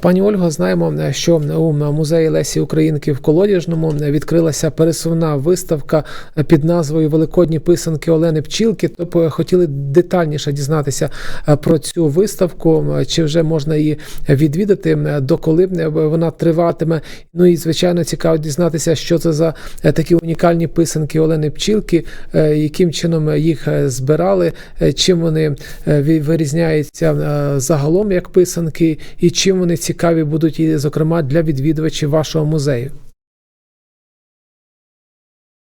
Пані Ольго, знаємо, що у музеї Лесі Українки в Колодяжному відкрилася пересувна виставка під назвою Великодні писанки Олени Пчілки. Тобто хотіли детальніше дізнатися про цю виставку, чи вже можна її відвідати, доколи вона триватиме. Ну і звичайно цікаво дізнатися, що це за такі унікальні писанки Олени Пчілки, яким чином їх збирали, чим вони вирізняються загалом як писанки, і чим вони цікаві будуть і, зокрема, для відвідувачів вашого музею.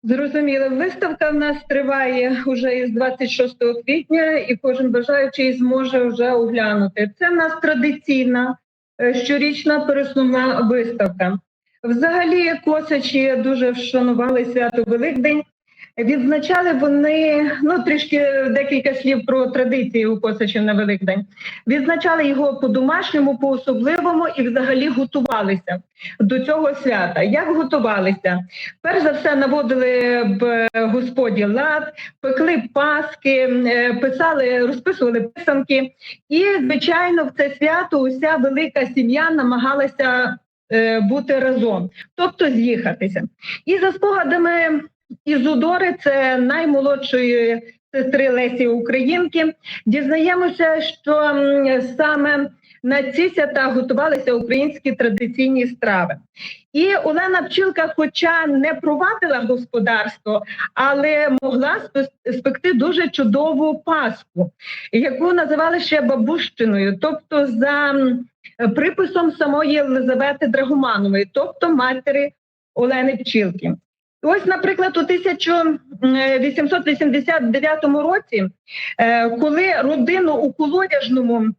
Зрозуміло, виставка в нас триває вже із 26 квітня, і кожен бажаючий зможе вже оглянути. Це в нас традиційна е, щорічна пересувна виставка. Взагалі, косачі дуже вшанували свято Великдень. Відзначали вони ну трішки декілька слів про традиції у Косачів на Великдень. Відзначали його по-домашньому, по-особливому і взагалі готувалися до цього свята. Як готувалися? Перш за все наводили в господі лад, пекли паски, е, писали, розписували писанки. І, звичайно, в це свято уся велика сім'я намагалася е, бути разом, тобто з'їхатися. І за спогадами. Ізудори, це наймолодшої сестри Лесі Українки. Дізнаємося, що саме на ці свята готувалися українські традиційні страви. І Олена Пчілка, хоча не провадила господарство, але могла спекти дуже чудову паску, яку називали ще бабущиною, тобто за приписом самої Єлизавети Драгоманової, тобто матері Олени Пчілки. Ось, наприклад, у 1889 році, е, коли родину у Колодяжному е,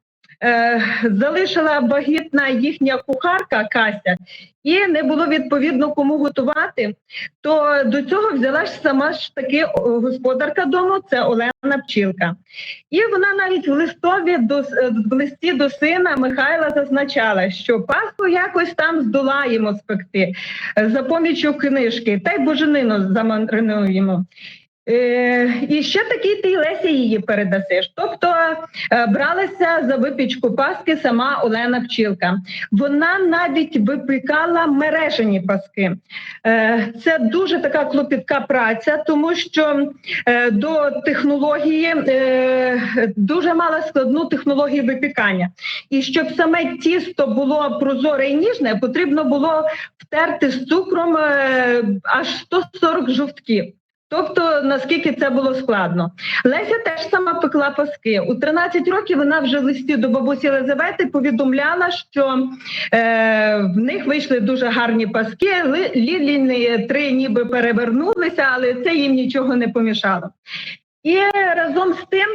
залишила вагітна їхня кухарка Кася, і не було відповідно кому готувати, то до цього взяла ж сама ж таки господарка дому, це Олена Пчілка. І вона навіть в листові до в листі до сина Михайла зазначала, що Пасху якось там здолаємо спекти за помічю книжки, та й боженину замаринуємо. Е, і ще такий ти Лесі її передасиш. Тобто е, бралася за випічку паски сама Олена Пчілка. Вона навіть випікала мережені паски. Е, це дуже така клопітка праця, тому що до технології дуже мала складну технологію випікання. І щоб саме тісто було прозоре і ніжне, потрібно було втерти з цукром аж 140 жовтків. Тобто наскільки це було складно, Леся теж сама пекла паски у 13 років. Вона вже в листі до бабусі Елизавети повідомляла, що е, в них вийшли дуже гарні паски. Ліліни три ніби перевернулися, але це їм нічого не помішало. І разом з тим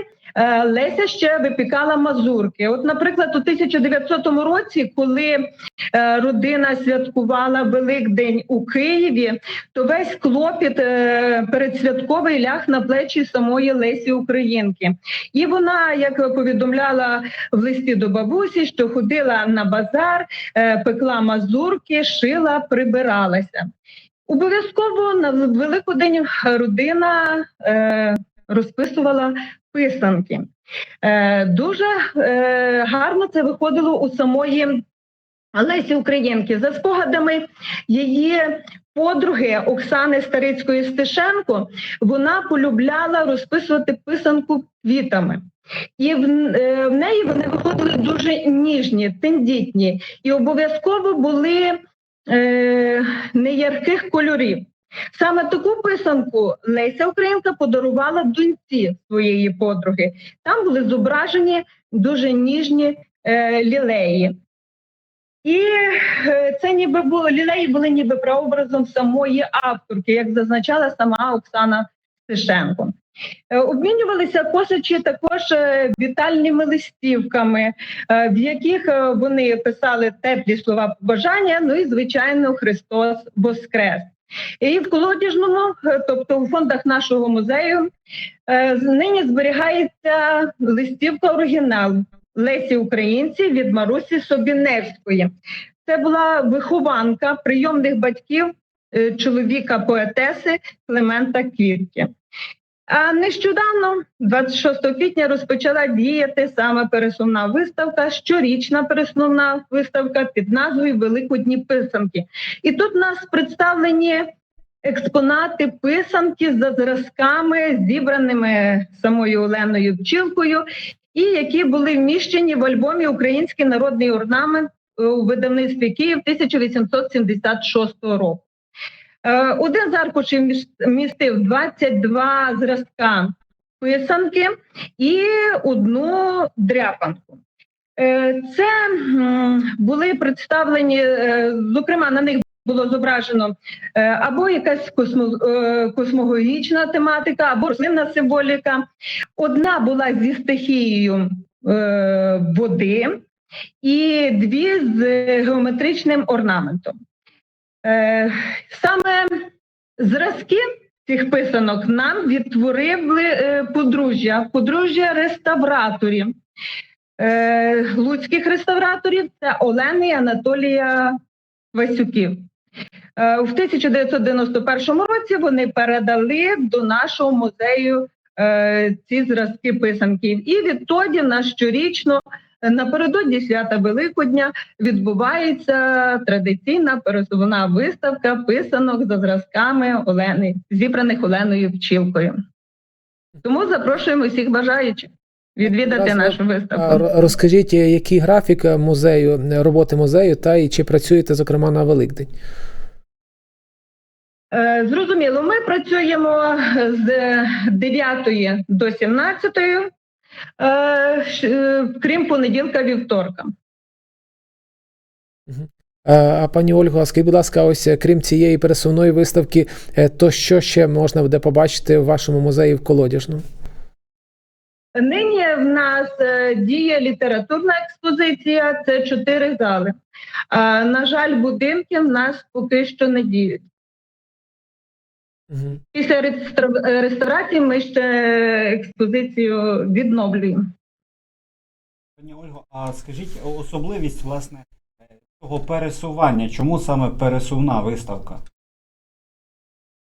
Леся ще випікала мазурки. От, наприклад, у 1900 році, коли е, родина святкувала Великдень у Києві, то весь клопіт е, передсвятковий ляг на плечі самої Лесі Українки. І вона, як повідомляла в листі до бабусі, що ходила на базар, пекла мазурки, шила, прибиралася. Обов'язково на Великодень родина розписувала писанки. Е, Дуже е, гарно це виходило у самої Лесі Українки. За спогадами її подруги Оксани Старицької Стешенко, вона полюбляла розписувати писанку квітами. І в, е, в неї вони виходили дуже ніжні, тендітні, і обов'язково були е, неярких кольорів. Саме таку писанку Леся Українка подарувала доньці своєї подруги. Там були зображені дуже ніжні е, лілеї. І е, це ніби було лілеї були ніби прообразом самої авторки, як зазначала сама Оксана Стешенко. Е, обмінювалися косачі також е, вітальними листівками, в яких вони писали теплі слова побажання. Ну і звичайно, Христос Воскрес. І в колодяжному, е, тобто у фондах нашого музею, е, нині зберігається листівка оригінал Лесі Українці від Марусі Собіневської. Це була вихованка прийомних батьків е, чоловіка поетеси Климента Квітки. А нещодавно, 26 квітня, розпочала діяти саме пересувна виставка, щорічна пересувна виставка під назвою Великодні писанки. І тут у нас представлені експонати писанки за зразками, зібраними самою Оленою Пчілкою, і які були вміщені в альбомі Український народний орнамент у видавництві Київ 1876 року. Е, Один з аркушів міс- містив 22 зразка писанки і одну дряпанку. Е, Це були представлені, е, зокрема, на них було зображено або якась космо, космологічна тематика, або рослинна символіка. Одна була зі стихією води, і дві з геометричним орнаментом. Зразки цих писанок нам відтворили е, подружжя, подружжя реставраторів, е, луцьких реставраторів це Олени і Анатолія Васюків. Е, У 1991 році вони передали до нашого музею ці зразки писанків. І відтоді в нас щорічно напередодні свята Великодня відбувається традиційна пересувна виставка писанок за зразками Олени, зібраних Оленою Пчілкою. Тому запрошуємо всіх бажаючих відвідати Раз, нашу виставку. Розкажіть, е, який графік е, музею, е, роботи музею, та і чи працюєте, зокрема, на Великдень? Зрозуміло, ми працюємо з 9 до 17, е, ш- е, крім понеділка вівторка. А, пані Ольго, а скажіть, будь ласка, ось е, крім цієї пересувної виставки, е, то що ще можна буде побачити в вашому музеї в Колодяжному? Нині в нас е, діє літературна експозиція, це чотири зали. А, на жаль, будинки в нас поки що не діють. Мгм. Після е, реставрації ми ще експозицію відновлюємо. Пані Ольго, а скажіть особливість власне цього пересування? Чому саме пересувна виставка?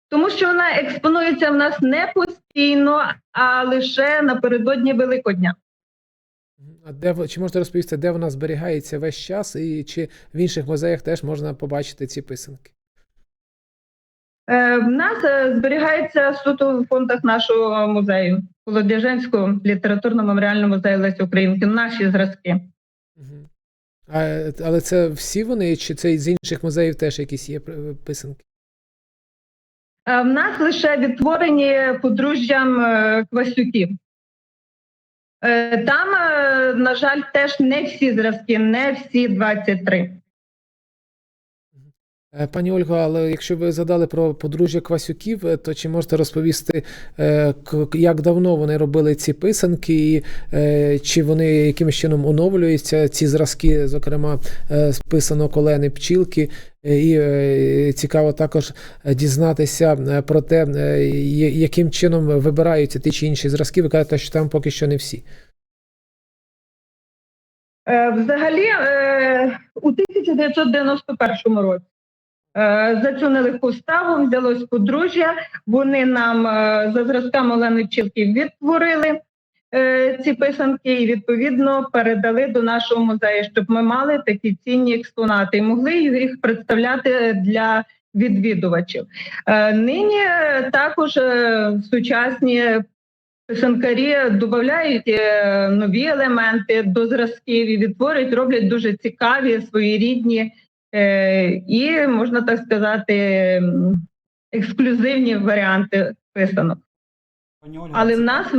Тому що вона експонується в нас не постійно, а лише напередодні Великодня. А де ви- чи можете розповісти, де вона зберігається весь час, і чи в інших музеях теж можна побачити ці писанки? Е, В нас е, зберігається суто в фондах нашого музею, Колодяженського літературно-меморіального музею Лесі Українки, наші зразки. А, але це всі вони, чи це з інших музеїв теж якісь є писанки? Е, В нас лише відтворені подружжям Квасюків. Там, на жаль, теж не всі зразки, не всі 23. Е, Пані Ольго, але якщо ви згадали про подружжя Квасюків, е, то чи можете розповісти, е, як давно вони робили ці писанки, і чи вони якимось чином оновлюються, ці зразки, зокрема, е, з писанок Олени Пчілки, і цікаво також дізнатися про те, яким чином вибираються ті чи інші зразки. Ви кажете, що там поки що не всі. Взагалі, у 1991 році за цю нелегку справу взялось подружжя. Вони нам е, за зразками Олени Пчілки відтворили е, ці писанки і відповідно передали до нашого музею, щоб ми мали такі цінні експонати і могли їх представляти для відвідувачів. Е, Нині е, також е, сучасні писанкарі додають е, нові елементи до зразків і відтворюють, роблять дуже цікаві, своєрідні е, і, можна так сказати, ексклюзивні варіанти писанок. Але в нас е,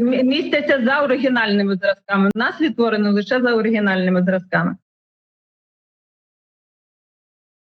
мі- містяться за оригінальними зразками. В нас відтворено лише за оригінальними зразками.